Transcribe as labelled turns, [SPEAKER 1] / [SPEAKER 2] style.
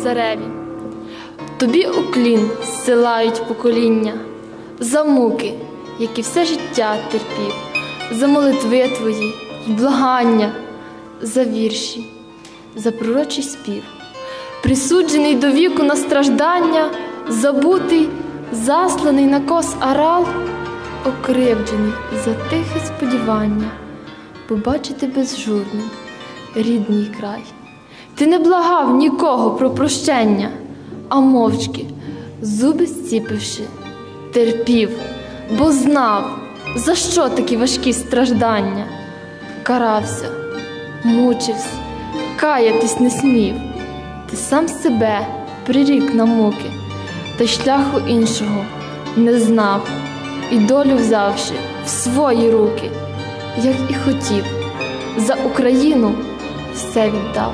[SPEAKER 1] кобзареві. Тобі уклін зсилають покоління, за муки, які все життя терпів, за молитви твої й благання, за вірші, за пророчий спів, присуджений до віку на страждання, забутий, засланий на кос арал, окривджений за тихе сподівання, побачити безжурним рідний край. Ти не благав нікого про прощення, а мовчки, зуби зціпивши, терпів, бо знав, за що такі важкі страждання. Карався, мучився, каятись не смів. Ти сам себе прирік на муки, та шляху іншого не знав, і долю взявши в свої руки, як і хотів, за Україну все віддав.